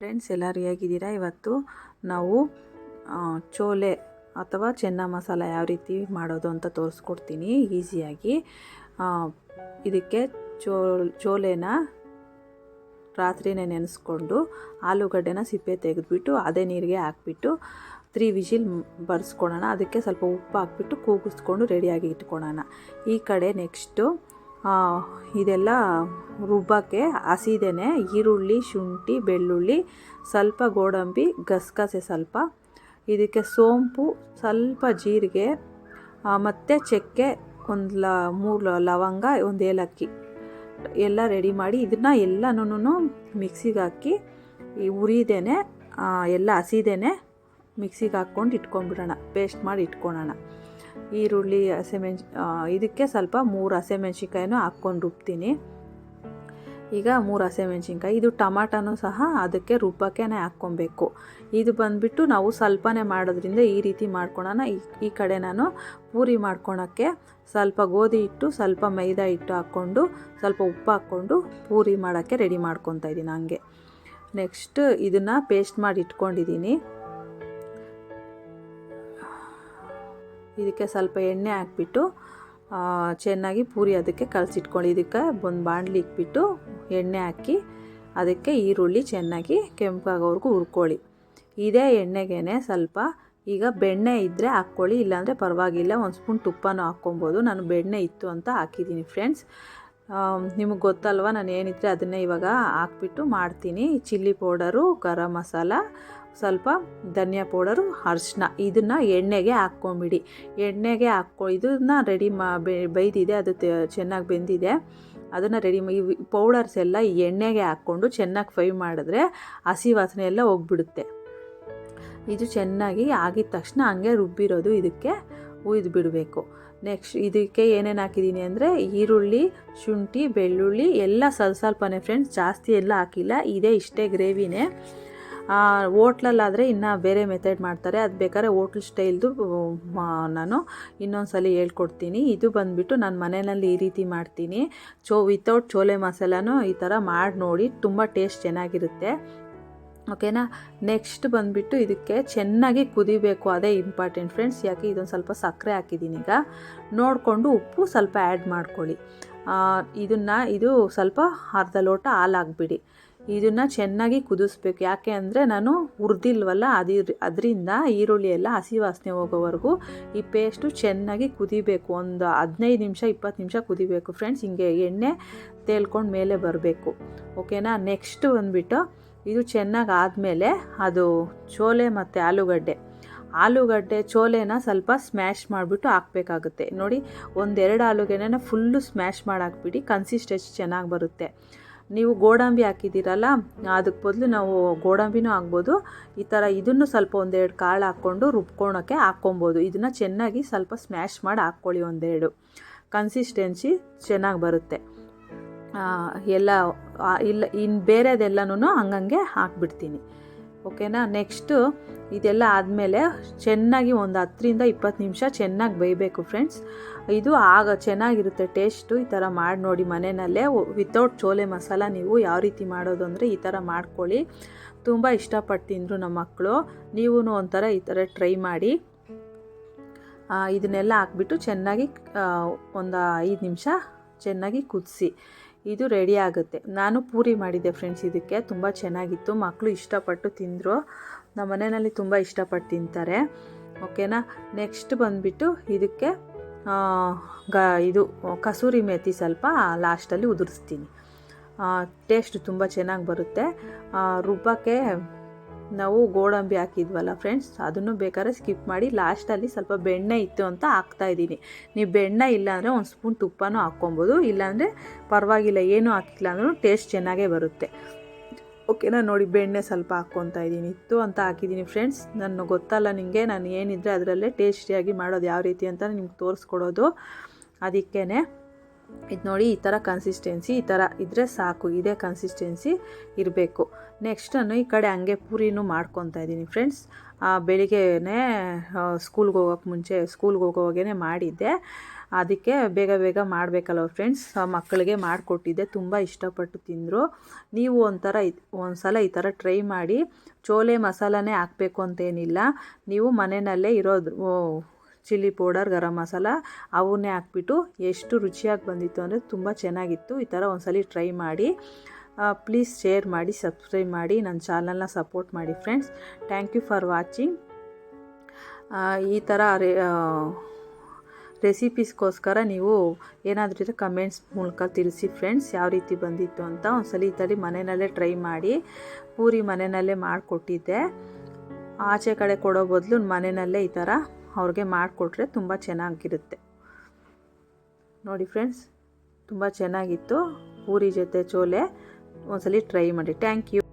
Friends ಎಲ್ಲ ರೆಡಿಯಾಗಿದ್ದೀರಾ ಇವತ್ತು ನಾವು ಚೋಲೆ ಅಥವಾ ಚೆನ್ನ ಮಸಾಲ ಯಾವ ರೀತಿ ಮಾಡೋದು ಅಂತ ತೋರಿಸ್ಕೊಡ್ತೀನಿ ಈಸಿಯಾಗಿ. ಇದಕ್ಕೆ ಚೋ ಚೋಲೆನ ರಾತ್ರಿನೇ ನೆನೆಸ್ಕೊಂಡು ಆಲೂಗಡ್ಡೆನ ಸಿಪ್ಪೆ ತೆಗೆದುಬಿಟ್ಟು, ಅದೇ ನೀರಿಗೆ ಹಾಕ್ಬಿಟ್ಟು ತ್ರೀ ವಿಜಿಲ್ ಬರ್ಸ್ಕೊಳೋಣ. ಅದಕ್ಕೆ ಸ್ವಲ್ಪ ಉಪ್ಪು ಹಾಕ್ಬಿಟ್ಟು ಕೂಗಿಸ್ಕೊಂಡು ರೆಡಿಯಾಗಿ ಇಟ್ಕೊಳ್ಳೋಣ. ಈ ಕಡೆ ನೆಕ್ಸ್ಟು ಇದೆಲ್ಲ ರುಬ್ಬಕ್ಕೆ ಹಸಿದೇನೆ, ಈರುಳ್ಳಿ, ಶುಂಠಿ, ಬೆಳ್ಳುಳ್ಳಿ, ಸ್ವಲ್ಪ ಗೋಡಂಬಿ, ಗಸಗಸೆ ಸ್ವಲ್ಪ. ಇದಕ್ಕೆ ಸೋಂಪು, ಸ್ವಲ್ಪ ಜೀರಿಗೆ ಮತ್ತು ಚಕ್ಕೆ, ಒಂದು ಲ, ಮೂರು ಲವಂಗ, ಒಂದು ಏಲಕ್ಕಿ. ಎಲ್ಲ ರೆಡಿ ಮಾಡಿ ಇದನ್ನು ಎಲ್ಲನೂ ಮಿಕ್ಸಿಗೆ ಹಾಕಿ, ಈ ಉರಿದೇನೆ ಎಲ್ಲ ಹಸಿದೇನೆ ಮಿಕ್ಸಿಗೆ ಹಾಕ್ಕೊಂಡು ಇಟ್ಕೊಂಡ್ಬಿಡೋಣ ಪೇಸ್ಟ್ ಮಾಡಿ ಇಟ್ಕೊಳ್ಳೋಣ ಈರುಳ್ಳಿ ಹಸಿಮೆಣ್ಸಿ ಇದಕ್ಕೆ ಸ್ವಲ್ಪ ಮೂರು ಹಸಿಮೆಣ್ಸಿನ್ಕಾಯನ್ನು ಹಾಕ್ಕೊಂಡು ರುಬ್ತೀನಿ. ಈಗ ಮೂರು ಹಸಿಮೆಣ್ಸಿನ್ಕಾಯಿ ಇದು ಟಮಾಟನೂ ಸಹ ಅದಕ್ಕೆ ರುಬ್ಬಕ್ಕೆ ಹಾಕ್ಕೊಬೇಕು. ಇದು ಬಂದುಬಿಟ್ಟು ನಾವು ಸ್ವಲ್ಪನೇ ಮಾಡೋದ್ರಿಂದ ಈ ರೀತಿ ಮಾಡ್ಕೊಳೋಣ. ಈ ಈ ಕಡೆ ನಾನು ಪೂರಿ ಮಾಡ್ಕೊಳಕ್ಕೆ ಸ್ವಲ್ಪ ಗೋಧಿ ಹಿಟ್ಟು, ಸ್ವಲ್ಪ ಮೈದಾ ಹಿಟ್ಟು ಹಾಕ್ಕೊಂಡು, ಸ್ವಲ್ಪ ಉಪ್ಪು ಹಾಕ್ಕೊಂಡು ಪೂರಿ ಮಾಡೋಕ್ಕೆ ರೆಡಿ ಮಾಡ್ಕೊತಾ ಇದ್ದೀನಿ ಹಂಗೆ. ನೆಕ್ಸ್ಟ್ ಇದನ್ನು ಪೇಸ್ಟ್ ಮಾಡಿ ಇಟ್ಕೊಂಡಿದ್ದೀನಿ. ಇದಕ್ಕೆ ಸ್ವಲ್ಪ ಎಣ್ಣೆ ಹಾಕ್ಬಿಟ್ಟು ಚೆನ್ನಾಗಿ ಪೂರಿ ಅದಕ್ಕೆ ಕಲಸಿಟ್ಕೊಳ್ಳಿ. ಇದಕ್ಕೆ ಒಂದು ಬಾಣಲಿ ಇಕ್ಬಿಟ್ಟು ಎಣ್ಣೆ ಹಾಕಿ, ಅದಕ್ಕೆ ಈರುಳ್ಳಿ ಚೆನ್ನಾಗಿ ಕೆಂಪಾಗೋವರೆಗೂ ಹುರ್ಕೊಳ್ಳಿ. ಇದೇ ಎಣ್ಣೆಗೇ ಸ್ವಲ್ಪ ಈಗ ಬೆಣ್ಣೆ ಇದ್ದರೆ ಹಾಕ್ಕೊಳ್ಳಿ, ಇಲ್ಲಾಂದರೆ ಪರವಾಗಿಲ್ಲ, ಒಂದು ಸ್ಪೂನ್ ತುಪ್ಪನೂ ಹಾಕ್ಕೊಬೋದು. ನಾನು ಬೆಣ್ಣೆ ಇತ್ತು ಅಂತ ಹಾಕಿದ್ದೀನಿ ಫ್ರೆಂಡ್ಸ್. ನಿಮಗೆ ಗೊತ್ತಲ್ವ, ನಾನು ಏನಿದ್ರೆ ಅದನ್ನೇ ಇವಾಗ ಹಾಕ್ಬಿಟ್ಟು ಮಾಡ್ತೀನಿ. ಚಿಲ್ಲಿ ಪೌಡರು, ಗರಂ ಮಸಾಲ ಸ್ವಲ್ಪ ಧನಿಯಾ ಪೌಡರು ಅರ್ಶಿನ ಇದನ್ನು ಎಣ್ಣೆಗೆ ಹಾಕ್ಕೊಂಬಿಡಿ. ಎಣ್ಣೆಗೆ ಹಾಕ್ಕೊ, ಇದನ್ನು ರೆಡಿ ಮಾ ಬೈದಿದೆ ಅದು ಚೆನ್ನಾಗಿ ಬೆಂದಿದೆ. ಅದನ್ನು ರೆಡಿ ಪೌಡರ್ಸ್ ಎಲ್ಲ ಎಣ್ಣೆಗೆ ಹಾಕ್ಕೊಂಡು ಚೆನ್ನಾಗಿ ಫ್ರೈ ಮಾಡಿದ್ರೆ ಹಸಿ ವಾಸನೆ ಎಲ್ಲ ಹೋಗ್ಬಿಡುತ್ತೆ. ಇದು ಚೆನ್ನಾಗಿ ಆಗಿದ ತಕ್ಷಣ ಹಂಗೆ ರುಬ್ಬಿರೋದು, ಇದಕ್ಕೆ ಉಯ್ದು ಬಿಡಬೇಕು. ನೆಕ್ಸ್ಟ್ ಇದಕ್ಕೆ ಏನೇನು ಹಾಕಿದ್ದೀನಿ ಅಂದರೆ ಈರುಳ್ಳಿ, ಶುಂಠಿ, ಬೆಳ್ಳುಳ್ಳಿ, ಎಲ್ಲ ಸ್ವಲ್ಪ ಸ್ವಲ್ಪನೇ ಫ್ರೆಂಡ್ಸ್ ಜಾಸ್ತಿ ಎಲ್ಲ ಹಾಕಿಲ್ಲ. ಇದೇ ಇಷ್ಟೇ ಗ್ರೇವಿನೇ ಹೋಟ್ಲಲ್ಲಾದರೆ ಇನ್ನು ಬೇರೆ ಮೆಥಡ್ ಮಾಡ್ತಾರೆ. ಅದು ಬೇಕಾದ್ರೆ ಓಟ್ಲ್ ಸ್ಟೈಲ್ದು ನಾನು ಇನ್ನೊಂದು ಸಲ ಹೇಳ್ಕೊಡ್ತೀನಿ. ಇದು ಬಂದುಬಿಟ್ಟು ನಾನು ಮನೆಯಲ್ಲಿ ಈ ರೀತಿ ಮಾಡ್ತೀನಿ. ಚೋ ವಿತೌಟ್ ಚೋಲೆ ಮಸಾಲನೂ ಈ ಥರ ಮಾಡಿ ನೋಡಿ, ತುಂಬ ಟೇಸ್ಟ್ ಚೆನ್ನಾಗಿರುತ್ತೆ. ಓಕೆನಾ ನೆಕ್ಸ್ಟ್ ಬಂದುಬಿಟ್ಟು ಇದಕ್ಕೆ ಚೆನ್ನಾಗಿ ಕುದಿಬೇಕು. ಅದೇ ಇಂಪಾರ್ಟೆಂಟ್ ಫ್ರೆಂಡ್ಸ್ ಯಾಕೆ ಇದೊಂದು ಸ್ವಲ್ಪ ಸಕ್ಕರೆ ಹಾಕಿದ್ದೀನಿ ಈಗ. ನೋಡಿಕೊಂಡು ಉಪ್ಪು ಸ್ವಲ್ಪ ಆ್ಯಡ್ ಮಾಡ್ಕೊಳ್ಳಿ. ಇದನ್ನು, ಇದು ಸ್ವಲ್ಪ ಅರ್ಧ ಲೋಟ ಹಾಲು ಹಾಕ್ಬಿಡಿ. ಇದನ್ನು ಚೆನ್ನಾಗಿ ಕುದಿಸ್ಬೇಕು. ಯಾಕೆ ಅಂದರೆ ನಾನು ಹುರಿದಿಲ್ವಲ್ಲ ಅದಿರ್ ಅದರಿಂದ ಈರುಳ್ಳಿ ಎಲ್ಲ ಹಸಿ ವಾಸನೆ ಹೋಗೋವರೆಗೂ ಈ ಪೇಸ್ಟು ಚೆನ್ನಾಗಿ ಕುದಿಬೇಕು. ಒಂದು ಹದಿನೈದು ನಿಮಿಷ, ಇಪ್ಪತ್ತು ನಿಮಿಷ ಕುದಿಬೇಕು ಫ್ರೆಂಡ್ಸ್ ಹಿಂಗೆ ಎಣ್ಣೆ ತೇಲ್ಕೊಂಡು ಮೇಲೆ ಬರಬೇಕು. ಓಕೆನಾ ನೆಕ್ಸ್ಟ್ ಬಂದುಬಿಟ್ಟು ಇದು ಚೆನ್ನಾಗಿ ಆದಮೇಲೆ ಅದು ಚೋಲೆ ಮತ್ತು ಆಲೂಗಡ್ಡೆ. ಆಲೂಗಡ್ಡೆ ಚೋಲೆನ ಸ್ವಲ್ಪ ಸ್ಮ್ಯಾಶ್ ಮಾಡಿಬಿಟ್ಟು ಹಾಕಬೇಕಾಗುತ್ತೆ. ನೋಡಿ, ಒಂದೆರಡು ಆಲೂಗೆನ ಫುಲ್ಲು ಸ್ಮ್ಯಾಶ್ ಮಾಡಿ ಹಾಕ್ಬಿಡಿ ಕನ್ಸಿಸ್ಟೆನ್ಸಿ ಚೆನ್ನಾಗಿ ಬರುತ್ತೆ. ನೀವು ಗೋಡಂಬಿ ಹಾಕಿದ್ದೀರಲ್ಲ, ಅದಕ್ಕೆ ಬದಲು ನಾವು ಗೋಡಂಬಿನೂ ಹಾಕ್ಬೋದು. ಈ ಥರ ಇದನ್ನು ಸ್ವಲ್ಪ ಒಂದೆರಡು ಕಾಳು ಹಾಕ್ಕೊಂಡು ರುಬ್ಕೊಳೋಕ್ಕೆ ಹಾಕ್ಕೊಬೋದು. ಇದನ್ನು ಚೆನ್ನಾಗಿ ಸ್ವಲ್ಪ ಸ್ಮ್ಯಾಶ್ ಮಾಡಿ ಹಾಕ್ಕೊಳ್ಳಿ ಒಂದೆರಡು. ಕನ್ಸಿಸ್ಟೆನ್ಸಿ ಚೆನ್ನಾಗಿ ಬರುತ್ತೆ. ಎಲ್ಲ ಇಲ್ಲ ಇನ್ನು ಬೇರೆದೆಲ್ಲನೂ ಹಂಗಂಗೆ ಹಾಕ್ಬಿಡ್ತೀನಿ. ಓಕೆನಾ? ನೆಕ್ಸ್ಟು ಇದೆಲ್ಲ ಆದಮೇಲೆ ಚೆನ್ನಾಗಿ ಒಂದು ಹತ್ತರಿಂದ ಇಪ್ಪತ್ತು ನಿಮಿಷ ಚೆನ್ನಾಗಿ ಬೇಯಬೇಕು ಫ್ರೆಂಡ್ಸ್. ಇದು ಆಗ ಚೆನ್ನಾಗಿರುತ್ತೆ ಟೇಸ್ಟು, ಈ ಥರ ಮಾಡಿ ನೋಡಿ ಮನೆಯಲ್ಲೇ. ವಿತೌಟ್ ಚೋಲೆ ಮಸಾಲ ನೀವು ಯಾವ ರೀತಿ ಮಾಡೋದು ಅಂದರೆ ಈ ಥರ ಮಾಡ್ಕೊಳ್ಳಿ. ತುಂಬ ಇಷ್ಟಪಟ್ಟು ತಿಂದರು ನಮ್ಮ ಮಕ್ಕಳು. ನೀವೂ ಒಂಥರ ಈ ಥರ ಟ್ರೈ ಮಾಡಿ. ಇದನ್ನೆಲ್ಲ ಹಾಕ್ಬಿಟ್ಟು ಚೆನ್ನಾಗಿ ಒಂದು ಐದು ನಿಮಿಷ ಚೆನ್ನಾಗಿ ಕುದಿಸಿ. ಇದು ರೆಡಿ ಆಗುತ್ತೆ. ನಾನು ಪೂರಿ ಮಾಡಿದ್ದೆ ಫ್ರೆಂಡ್ಸ್ ಇದಕ್ಕೆ ತುಂಬ ಚೆನ್ನಾಗಿತ್ತು. ಮಕ್ಕಳು ಇಷ್ಟಪಟ್ಟು ತಿಂದರು. ನಮ್ಮ ಮನೆಯಲ್ಲಿ ತುಂಬ ಇಷ್ಟಪಟ್ಟು ತಿಂತಾರೆ. ಓಕೆನಾ ನೆಕ್ಸ್ಟ್ ಬಂದುಬಿಟ್ಟು ಇದಕ್ಕೆ ಗ, ಇದು, ಕಸೂರಿ ಮೇಥಿ ಸ್ವಲ್ಪ ಲಾಸ್ಟಲ್ಲಿ ಉದುರಿಸ್ತೀನಿ. ಟೇಸ್ಟ್ ತುಂಬ ಚೆನ್ನಾಗಿ ಬರುತ್ತೆ. ರುಬ್ಬಕ್ಕೆ ನಾವು ಗೋಡಂಬಿ ಹಾಕಿದ್ವಲ್ಲ ಫ್ರೆಂಡ್ಸ್ ಅದನ್ನು ಬೇಕಾದ್ರೆ ಸ್ಕಿಪ್ ಮಾಡಿ ಲಾಸ್ಟಲ್ಲಿ ಸ್ವಲ್ಪ ಬೆಣ್ಣೆ ಇತ್ತು ಅಂತ ಹಾಕ್ತಾ ಇದ್ದೀನಿ. ನೀವು ಬೆಣ್ಣೆ ಇಲ್ಲಾಂದರೆ ಒಂದು ಸ್ಪೂನ್ ತುಪ್ಪನೂ ಹಾಕ್ಕೊಬೋದು, ಇಲ್ಲಾಂದರೆ ಪರವಾಗಿಲ್ಲ, ಏನೂ ಹಾಕಿಲ್ಲ ಅಂದ್ರೂ ಟೇಸ್ಟ್ ಚೆನ್ನಾಗೇ ಬರುತ್ತೆ. ಓಕೆನಾ ನೋಡಿ ಬೆಣ್ಣೆ ಸ್ವಲ್ಪ ಹಾಕ್ಕೊತಾ ಇದ್ದೀನಿ. ಇತ್ತು ಅಂತ ಹಾಕಿದ್ದೀನಿ ಫ್ರೆಂಡ್ಸ್ ನಾನು ಗೊತ್ತಲ್ಲ ನಿಮಗೆ ನಾನು ಏನಿದ್ರೆ ಅದರಲ್ಲೇ ಟೇಸ್ಟಿಯಾಗಿ ಮಾಡೋದು ಯಾವ ರೀತಿ ಅಂತ ನಿಮ್ಗೆ ತೋರಿಸ್ಕೊಡೋದು. ಅದಕ್ಕೇ ಇದು ನೋಡಿ ಈ ಥರ ಕನ್ಸಿಸ್ಟೆನ್ಸಿ ಈ ಥರ ಇದ್ದರೆ ಸಾಕು, ಇದೇ ಕನ್ಸಿಸ್ಟೆನ್ಸಿ ಇರಬೇಕು. ನೆಕ್ಸ್ಟ್ ನಾನು ಈ ಕಡೆ ಹಂಗೆ ಪೂರಿನೂ ಮಾಡ್ಕೊತಾ ಇದ್ದೀನಿ ಫ್ರೆಂಡ್ಸ್ ಬೆಳಿಗ್ಗೆನೇ ಸ್ಕೂಲ್ಗೆ ಹೋಗೋಕೆ ಮುಂಚೆ ಸ್ಕೂಲ್ಗೆ ಹೋಗೋವಾಗೇ ಮಾಡಿದ್ದೆ. ಅದಕ್ಕೆ ಬೇಗ ಬೇಗ ಮಾಡಬೇಕಲ್ವ ಫ್ರೆಂಡ್ಸ್ ಮಕ್ಕಳಿಗೆ ಮಾಡಿಕೊಟ್ಟಿದ್ದೆ, ತುಂಬ ಇಷ್ಟಪಟ್ಟು ತಿಂದರು. ನೀವು ಒಂಥರ ಒಂದು ಸಲ ಈ ಥರ ಟ್ರೈ ಮಾಡಿ ಚೋಲೆ ಮಸಾಲನೇ ಹಾಕಬೇಕು ಅಂತೇನಿಲ್ಲ. ನೀವು ಮನೆಯಲ್ಲೇ ಇರೋದು ಚಿಲ್ಲಿ ಪೌಡರ್ ಗರಂ ಮಸಾಲ, ಅವನ್ನೇ ಹಾಕ್ಬಿಟ್ಟು ಎಷ್ಟು ರುಚಿಯಾಗಿ ಬಂದಿತ್ತು ಅಂದರೆ ತುಂಬ ಚೆನ್ನಾಗಿತ್ತು. ಈ ಥರ ಒಂದ್ಸಲಿ ಟ್ರೈ ಮಾಡಿ. ಪ್ಲೀಸ್ ಶೇರ್ ಮಾಡಿ ಸಬ್ಸ್ಕ್ರೈಬ್ ಮಾಡಿ ನನ್ನ ಚಾನಲ್ನ ಸಪೋರ್ಟ್ ಮಾಡಿ friends thank you for watching ಈ ಥರ ರೆಸಿಪೀಸ್ಗೋಸ್ಕರ ನೀವು ಏನಾದರೂ ಇದ್ದರೆ ಕಮೆಂಟ್ಸ್ ಮೂಲಕ ತಿಳಿಸಿ ಫ್ರೆಂಡ್ಸ್ ಯಾವ ರೀತಿ ಬಂದಿತ್ತು ಅಂತ ಒಂದ್ಸಲ ಈ ಥರ ಮನೆಯಲ್ಲೇ ಟ್ರೈ ಮಾಡಿ, ಪೂರಿ ಮನೆಯಲ್ಲೇ ಮಾಡಿಕೊಟ್ಟಿದ್ದೆ. ಆಚೆ ಕಡೆ ಕೊಡೋ ಬದಲು ಮನೆಯಲ್ಲೇ ಈ ಥರ ಅವ್ರಿಗೆ ಮಾಡಿಕೊಟ್ರೆ ತುಂಬ ಚೆನ್ನಾಗಿರುತ್ತೆ. ನೋಡಿ ಫ್ರೆಂಡ್ಸ್ ತುಂಬ ಚೆನ್ನಾಗಿತ್ತು ಪೂರಿ ಜೊತೆ ಚೋಲೆ. ಒಂದ್ಸಲಿ ಟ್ರೈ ಮಾಡಿ. Thank you